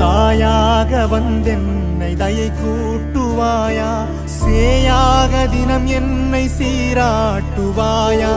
தாயாக வந்தென்னை தயை கூட்டுவாயா? சேயாக தினம் என்னை சீராட்டுவாயா?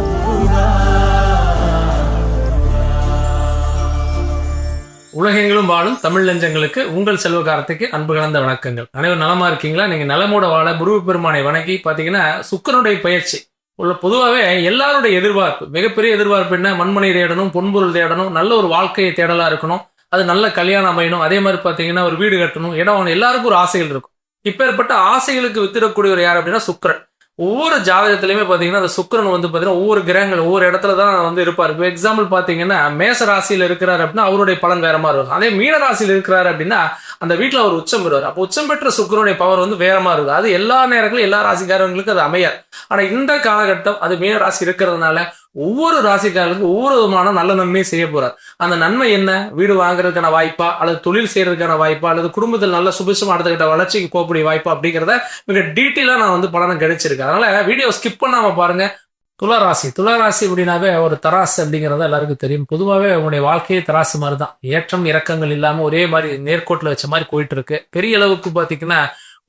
உலகெங்கிலும் வாழும் தமிழ் நெஞ்சங்களுக்கு உங்கள் செல்வகாரத்துக்கு அன்பு கலந்த வணக்கங்கள். அனைவரும் நலமா இருக்கீங்களா? நீங்க நலமோட வாழ குரு பெருமானை வணங்கி பாத்தீங்கன்னா சுக்கரனுடைய பயிற்சி. உள்ள பொதுவாகவே எல்லாருடைய எதிர்பார்ப்பு மிகப்பெரிய எதிர்பார்ப்பு என்ன? மண்மனை தேடணும் பொன்பொருள் தேடணும் நல்ல ஒரு வாழ்க்கையை தேடலா இருக்கணும். அது நல்ல கல்யாணம் அமையணும். அதே மாதிரி பார்த்தீங்கன்னா ஒரு வீடு கட்டணும். இடம் வாங்கணும் எல்லாருக்கும் ஒரு ஆசைகள் இருக்கும். இப்பேற்பட்ட ஆசைகளுக்கு வித்திடக்கூடியவர் யார் அப்படின்னா சுக்கிரன். ஒவ்வொரு ஜாதகத்திலையுமே பார்த்தீங்கன்னா அந்த சுக்கிரன் வந்து பார்த்தீங்கன்னா ஒவ்வொரு கிரகங்கள் ஒவ்வொரு இடத்துல தான் வந்து இருப்பார். இப்போ எக்ஸாம்பிள் பார்த்தீங்கன்னா மேச ராசியில் இருக்கிறார் அப்படின்னா அவருடைய பலன் வேற மாதிரி இருக்கும். அதே மீன ராசியில் இருக்கிறார் அப்படின்னா அந்த வீட்டில் அவர் உச்சம் பெறுவார். அப்போ உச்சம் பெற்ற சுக்கிரனுடைய பவர் வந்து வேற மாதிரி இருக்கும். அது எல்லா நேரங்களும் எல்லா ராசிக்காரங்களுக்கும் அது அமையாது. ஆனால் இந்த காலகட்டம் அது மீன ராசி இருக்கிறதுனால ஒவ்வொரு ராசிக்காரர்களுக்கும் ஒவ்வொரு விதமான நல்ல நன்மையை செய்ய போறார். அந்த நன்மை என்ன? வீடு வாங்குறதுக்கான வாய்ப்பா? அல்லது தொழில் செய்யறதுக்கான வாய்ப்பா? அல்லது குடும்பத்தில் நல்ல சுபிசம் அடுத்தகிட்ட வளர்ச்சிக்கு போகக்கூடிய வாய்ப்பா அப்படிங்கிறத மிக டீட்டெயிலாக நான் வந்து பலனை கிடைச்சிருக்கேன் அதனால வீடியோ ஸ்கிப் பண்ணாம பாருங்க. துளாராசி. துளாராசி அப்படின்னாவே ஒரு தராசு அப்படிங்கிறது எல்லாருக்கும் தெரியும். பொதுவாகவே உங்களுடைய வாழ்க்கையே தராசு மாதிரி தான் ஏற்றம் இறக்கங்கள் இல்லாமல் ஒரே மாதிரி நேர்கோட்டில் வச்ச மாதிரி போயிட்டு இருக்கு. பெரிய அளவுக்கு பார்த்தீங்கன்னா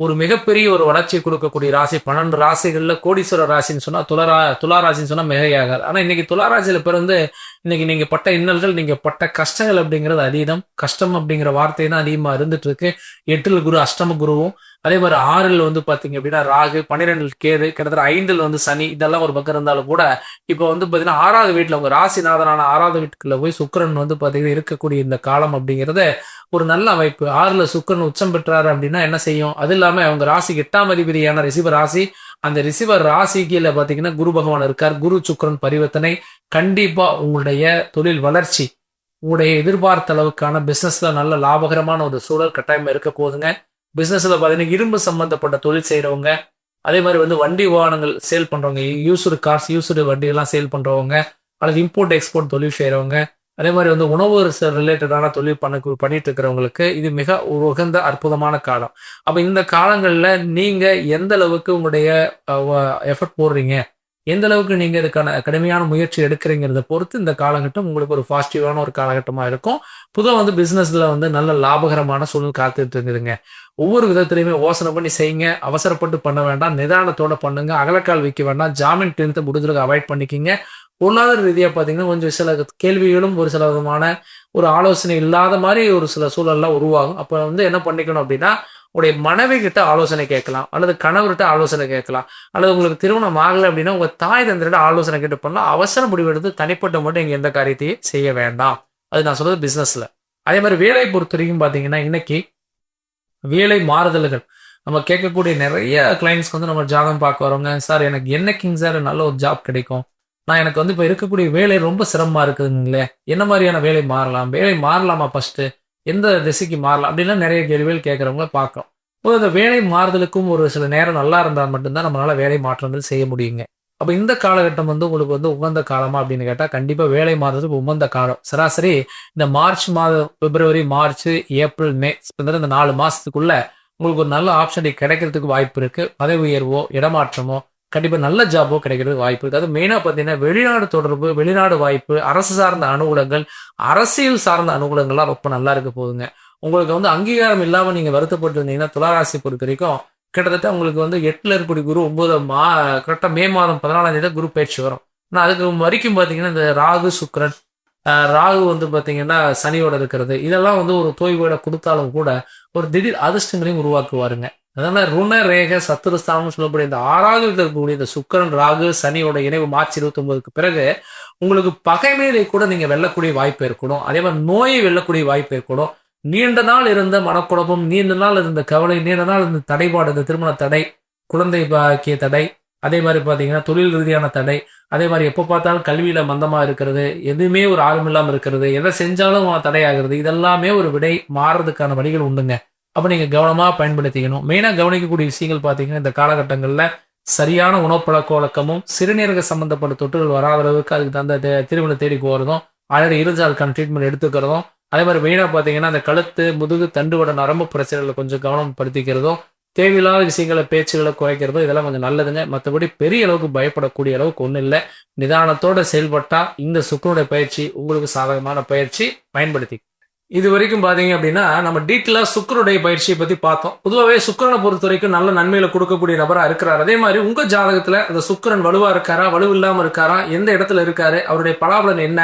ஒரு மிகப்பெரிய ஒரு வளர்ச்சியை கொடுக்கக்கூடிய ராசி பன்னெண்டு ராசிகளில் கோடீஸ்வர ராசின்னு சொன்னால் துளரா துலா ராசின்னு சொன்னால் மிகையாகாது ஆனால் இன்னைக்கு துலாராசியில பிறந்து இன்னைக்கு நீங்கள் பட்ட இன்னல்கள் நீங்கள் பட்ட கஷ்டங்கள் அப்படிங்கிறது அதீதம். கஷ்டம் அப்படிங்கிற வார்த்தை தான் அதிகமாக இருந்துட்டு இருக்கு. எட்டில் குரு அஷ்டம குருவும் அதே மாதிரி ஆறில் வந்து பார்த்தீங்க அப்படின்னா ராகு பன்னிரெண்டில் கேது கிட்டத்தட்ட ஐந்தில் வந்து சனி இதெல்லாம் ஒரு பக்கம் இருந்தாலும் கூட இப்போ வந்து பார்த்தீங்கன்னா ஆறாவது வீட்டில் உங்க ராசிநாதனான ஆறாவது வீட்டுக்குள்ள போய் சுக்கரன் வந்து பார்த்தீங்கன்னா இருக்கக்கூடிய இந்த காலம் அப்படிங்கிறத ஒரு நல்ல அமைப்பு. ஆறில் சுக்கிரன் உச்சம் பெற்றாரு அப்படின்னா என்ன செய்யும்? அது இல்லாமல் அவங்க ராசிக்கு எட்டாம் அதிபதியான ரிசிவர் ராசி அந்த ரிசீவர் ராசி கீழே பார்த்தீங்கன்னா குரு பகவான் இருக்கார். குரு சுக்கரன் பரிவர்த்தனை கண்டிப்பாக உங்களுடைய தொழில் வளர்ச்சி உங்களுடைய எதிர்பார்த்த அளவுக்கான பிஸ்னஸில் நல்ல லாபகரமான ஒரு சூழல் கட்டாயமாக இருக்க போகுதுங்க. பிஸ்னஸில் பார்த்தீங்கன்னா இரும்பு சம்மந்தப்பட்ட தொழில் செய்கிறவங்க அதே மாதிரி வந்து வண்டி வாகனங்கள் சேல் பண்ணுறவங்க யூஸ்டு கார்ஸ் யூஸ்டு வண்டியெல்லாம் சேல் பண்ணுறவங்க அல்லது இம்போர்ட் எக்ஸ்போர்ட் தொழில் செய்கிறவங்க அதே மாதிரி வந்து உணவு ரிலேட்டடான தொழில் பண்ண பண்ணிட்டு இருக்கிறவங்களுக்கு இது மிக உகந்த அற்புதமான காலம். அப்போ இந்த காலங்களில் நீங்கள் எந்த அளவுக்கு உங்களுடைய எஃபர்ட் போடுறீங்க? எந்த அளவுக்கு நீங்க இதுக்கான கடுமையான முயற்சி எடுக்கிறீங்கிறத பொறுத்து இந்த காலகட்டம் உங்களுக்கு ஒரு பாசிட்டிவான ஒரு காலகட்டமா இருக்கும். புதுவாக வந்து பிசினஸ்ல வந்து நல்ல லாபகரமான சூழ்நிலை காத்துட்டு இருக்குதுங்க. ஒவ்வொரு விதத்திலையுமே யோசனை பண்ணி செய்யுங்க. அவசரப்பட்டு பண்ண வேண்டாம். நிதானத்தோட பண்ணுங்க. அகலக்கால் வைக்க வேண்டாம். ஜாமீன் டென்த்தை முடிஞ்சளவுக்கு அவாய்ட் பண்ணிக்கிங்க. பொருளாதார ரீதியாக பார்த்தீங்கன்னா கொஞ்சம் சில கேள்விகளும் ஒரு சில விதமான ஒரு ஆலோசனை இல்லாத மாதிரி ஒரு சில சூழல்லாம் உருவாகும். அப்போ வந்து என்ன பண்ணிக்கணும் அப்படின்னா உடைய மனைவி கிட்ட ஆலோசனை கேட்கலாம் அல்லது கணவர்கிட்ட ஆலோசனை கேட்கலாம் அல்லது உங்களுக்கு திருமணம் ஆகலை அப்படின்னா உங்க தாய் தந்திரிட்ட ஆலோசனை கேட்டு பண்ணலாம். அவசர முடிவெடுத்து தனிப்பட்ட மட்டும் இங்கே எந்த காரியத்தையும் செய்ய வேண்டாம். அது நான் சொல்றது பிசினஸ்ல அதே மாதிரி வேலை பொறுத்த வரைக்கும் பார்த்தீங்கன்னா இன்னைக்கு வேலை மாறுதல்கள். நம்ம கேட்கக்கூடிய நிறைய கிளைண்ட்ஸ்க்கு வந்து நம்ம ஜாதகம் பார்க்க வரோங்க சார் எனக்கு என்னைக்குங்க சார் நல்ல ஒரு ஜாப் கிடைக்கும்? நான் எனக்கு வந்து இப்போ இருக்கக்கூடிய வேலை ரொம்ப சிரமமா இருக்குதுங்களே என்ன மாதிரியான வேலை மாறலாம்? வேலை மாறலாமா ஃபஸ்ட்டு எந்த திசைக்கு மாறலாம் அப்படின்லாம் நிறைய கேள்விகள் கேட்குறவங்கள பார்க்கலாம் இப்போ இந்த வேலை மாறுதலுக்கும் ஒரு சில நேரம் நல்லா இருந்தால் மட்டும்தான் நம்மளால் வேலை மாற்றங்கள் செய்ய முடியுங்க. அப்போ இந்த காலகட்டம் வந்து உங்களுக்கு வந்து உகந்த காலமா அப்படின்னு கேட்டால் கண்டிப்பாக வேலை மாறுறதுக்கு உகந்த காலம். சராசரி இந்த மார்ச் மாதம் பிப்ரவரி மார்ச் ஏப்ரல் மே இந்த நாலு மாதத்துக்குள்ளே உங்களுக்கு ஒரு நல்ல ஆப்ஷன் கிடைக்கிறதுக்கு வாய்ப்பு இருக்குது பதவி உயர்வோ இடமாற்றமோ கண்டிப்பாக நல்ல ஜாபோ கிடைக்கிறது வாய்ப்பு. இருக்குது அது மெயினாக பார்த்தீங்கன்னா வெளிநாடு தொடர்பு வெளிநாடு வாய்ப்பு அரசு சார்ந்த அனுகூலங்கள் அரசியல் சார்ந்த அனுகூலங்கள்லாம் ரொம்ப நல்லா இருக்க போகுதுங்க. உங்களுக்கு வந்து அங்கீகாரம் இல்லாமல் நீங்கள் வருத்தப்பட்டு இருந்தீங்கன்னா துளாராசி பொறுத்த வரைக்கும் கிட்டத்தட்ட உங்களுக்கு வந்து எட்டில் இருக்கக்கூடிய குரு ஒன்பது மா கரெக்டாக மே மாதம் பதினாலாம் தேதி குரு பயிற்சி வரும். ஆனால் அதுக்கு வரைக்கும் பார்த்தீங்கன்னா இந்த ராகு சுக்கரன் ராகு வந்து பார்த்தீங்கன்னா சனியோட இருக்கிறது. இதெல்லாம் வந்து ஒரு தோய்வோட கொடுத்தாலும் கூட ஒரு திடீர் அதிர்ஷ்டங்களையும் உருவாக்குவாருங்க. அதனால ருண ரேக சத்துருஸ்தானம் சொல்லக்கூடிய இந்த ஆறாவது இருக்கக்கூடிய இந்த சுக்கரன் ராகு சனியோட இணைவு மார்ச் இருபத்தி ஒன்பதுக்கு பிறகு உங்களுக்கு பகைமையிலே கூட நீங்க வெல்லக்கூடிய வாய்ப்பு இருக்கணும். அதே மாதிரி நோயை வெல்லக்கூடிய வாய்ப்பு இருக்கணும். நீண்ட நாள் இருந்த மனக்குழப்பம் நீண்ட நாள் இருந்த கவலை நீண்ட நாள் இருந்த தடைபாடு இந்த திருமண தடை குழந்தை பாக்கிய தடை அதே மாதிரி பார்த்தீங்கன்னா தொழில் ரீதியான தடை அதே மாதிரி எப்போ பார்த்தாலும் கல்வியில மந்தமா இருக்கிறது எதுவுமே ஒரு ஆர்வம் இல்லாமல் இருக்கிறது எதை செஞ்சாலும் தடையாகிறது இதெல்லாமே ஒரு விடை மாறுறதுக்கான வழிகள் உண்டுங்க. அப்போ நீங்கள் கவனமாக பயன்படுத்திக்கணும். மெயினாக கவனிக்கக்கூடிய விஷயங்கள் பார்த்தீங்கன்னா இந்த காலகட்டங்களில் சரியான உணவுப்பழக்க வழக்கமும் சிறுநீரக சம்பந்தப்பட்ட தொற்றுகள் வராத அளவுக்கு அதுக்கு தந்த திருமணம் தேடி போகிறதும் ஆல்ரெடி இருந்தால் அதுக்கான ட்ரீட்மெண்ட் எடுத்துக்கிறதும் அதே மாதிரி மெயினாக பார்த்தீங்கன்னா அந்த கழுத்து முதுகு தண்டுவட நரம்பு பிரச்சனைகளை கொஞ்சம் கவனம் படுத்திக்கிறதும் தேவையில்லாத விஷயங்களை பேச்சுகளை குறைக்கிறதும் இதெல்லாம் கொஞ்சம் நல்லதுங்க. மற்றபடி பெரிய அளவுக்கு பயப்படக்கூடிய அளவுக்கு ஒன்றும் இல்லை. நிதானத்தோடு செயல்பட்டால் இந்த சுக்கரனுடைய பயிற்சி உங்களுக்கு சாதகமான பயிற்சி பயன்படுத்தி இது வரைக்கும் பார்த்தீங்க அப்படின்னா நம்ம டீட்டெயிலாக சுக்கரனுடைய பயிற்சியை பற்றி பார்த்தோம். பொதுவாகவே சுக்கிரனை பொறுத்த வரைக்கும் நல்ல நன்மையில் கொடுக்கக்கூடிய நபராக இருக்கிறார். அதே மாதிரி உங்கள் ஜாதகத்தில் அந்த சுக்கிரன் வலுவாக இருக்காரா வலு இல்லாமல் இருக்காரா எந்த இடத்துல இருக்காரு அவருடைய பலாபலன் என்ன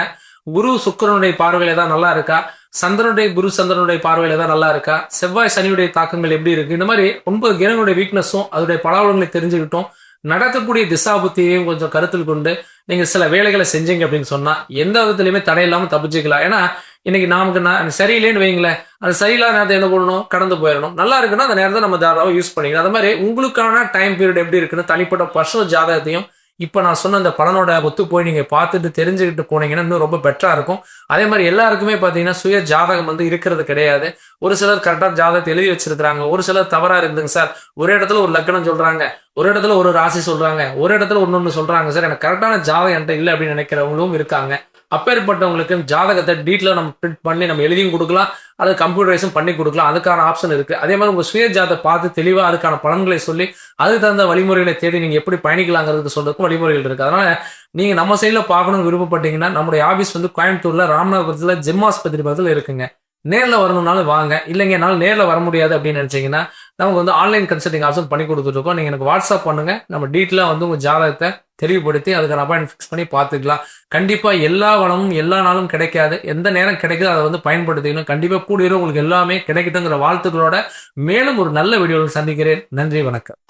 குரு சுக்கிரனுடைய பார்வையில தான் நல்லா இருக்கா சந்திரனுடைய குரு சந்திரனுடைய பார்வையில தான் நல்லா இருக்கா செவ்வாய் சனியுடைய தாக்கங்கள் எப்படி இருக்கு இந்த மாதிரி ஒன்பது கிரகங்களுடைய வீக்னஸும் அதோடைய பலாபலங்களை தெரிஞ்சுக்கிட்டோம். நடக்கக்கூடிய திசாபுத்தியையும் கொஞ்சம் கருத்தில் கொண்டு நீங்க சில வேலைகளை செஞ்சீங்க அப்படின்னு சொன்னா எந்த விதத்துலையுமே தடையில்லாம தப்பிச்சுக்கலாம். ஏன்னா இன்னைக்கு நமக்கு நான் சரியில்லைன்னு வைங்களேன் அது சரியில்லாத நேரத்தை என்ன பண்ணணும்? கடந்து போயிடணும். நல்லா இருக்குன்னா அந்த நேரத்தை நம்ம தாராளமாக யூஸ் பண்ணிக்கணும் அது மாதிரி உங்களுக்கான டைம் பீரியட் எப்படி இருக்குன்னு தனிப்பட்ட பர்சனல் ஜாதகத்தையும் இப்போ நான் சொன்ன அந்த பலனோட ஒத்து போய் நீங்கள் பார்த்துட்டு தெரிஞ்சுக்கிட்டு போனீங்கன்னா இன்னும் ரொம்ப பெட்டராக இருக்கும். அதே மாதிரி எல்லாருக்குமே பார்த்தீங்கன்னா சுய ஜாதகம் வந்து இருக்கிறது கிடையாது. ஒரு சிலர் கரெக்டாக ஜாதகத்தை எழுதி வச்சிருக்கிறாங்க. ஒரு சிலர் தவறாக இருக்குதுங்க சார். ஒரு இடத்துல ஒரு லக்கணம் சொல்கிறாங்க ஒரு இடத்துல ஒரு ராசி சொல்கிறாங்க ஒரு இடத்துல ஒன்று ஒன்று சொல்கிறாங்க சார். எனக்கு கரெக்டான ஜாதகம் என்கிட்ட இல்லை அப்படின்னு நினைக்கிறவங்களும் இருக்காங்க. அப்பேற்பட்டவங்களுக்கு ஜாதகத்தை டீட்டெயிலாக நம்ம பிரிண்ட் பண்ணி நம்ம எழுதியும் கொடுக்கலாம். அது கம்ப்யூட்டரைஸும் பண்ணி கொடுக்கலாம். அதுக்கான ஆப்ஷன் இருக்கு. அதே மாதிரி உங்க சுய ஜாதத்தை பார்த்து தெளிவாக அதுக்கான பலன்களை சொல்லி அதுக்கு தகுந்த வழிமுறைகளை தேடி நீங்க எப்படி பயணிக்கலாங்கிறது சொல்றதுக்கும் வழிமுறைகள் இருக்கு. அதனால நீங்க நம்ம சைடில் பார்க்கணும்னு விருப்பப்பட்டீங்கன்னா நம்முடைய ஆஃபீஸ் வந்து கோயம்புத்தூர்ல ஜிம் ஆஸ்பத்திரி பக்கத்தில் இருக்குங்க. நேரில் வரணும்னாலும் வாங்க. இல்லைங்க என்னால் நேரில் வர முடியாது அப்படின்னு நினச்சிங்கன்னா நமக்கு வந்து ஆன்லைன் கன்சல்டிங் ஆப்ஷன் பண்ணி கொடுத்துட்ருக்கோம் நீங்கள் எனக்கு வாட்ஸ்அப் பண்ணுங்கள் நம்ம டீட்டெயிலாக வந்து உங்கள் ஜாதகத்தை தெளிவுபடுத்தி அதுக்கான அப்பாயின்ட் ஃபிக்ஸ் பண்ணி பார்த்துக்கலாம். கண்டிப்பாக எல்லா வளமும் எல்லா நாளும் கிடைக்காது. எந்த நேரம் கிடைக்குதோ அதை வந்து பயன்படுத்திக்கணும். கண்டிப்பாக கூடிய உங்களுக்கு எல்லாமே கிடைக்கட்டுங்கிற வாழ்த்துக்களோட மேலும் ஒரு நல்ல வீடியோவில் சந்திக்கிறேன். நன்றி வணக்கம்.